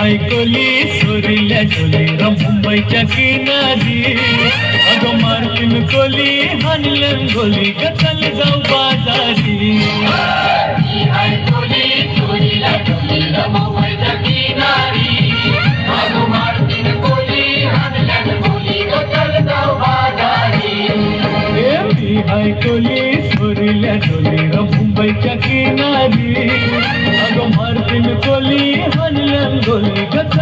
बायकोली सोरिल्या सोलेरा मुंबईच्या किनारी. अगं मार्किन कोली हानलं गोली गचल जाऊ बाजारी. कोली सोरील्या टोली मुंबईच्या किनारी. अगं मार्किन कोली বলি গত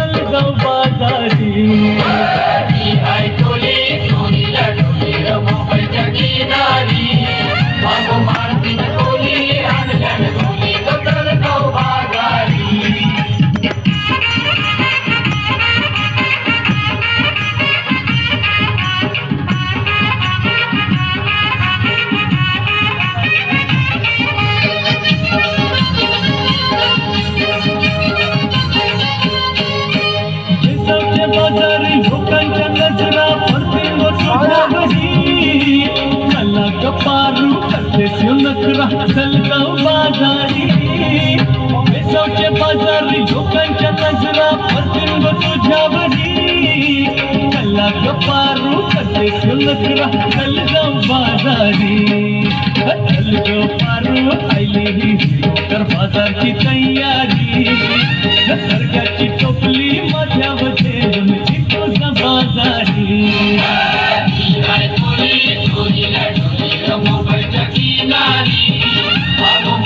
पारू दिसूनक राहतल का बाजारी? बेसवचे बाजारी, लोकांच्या नजरा प्रतिंब तुझ्यावरी कला पारू कसे सुनक राहतल का बाजारी? चल ग पारू आलेली तर बाजारची तयारी. सरकारची टोपली बजे वचेल Vamos.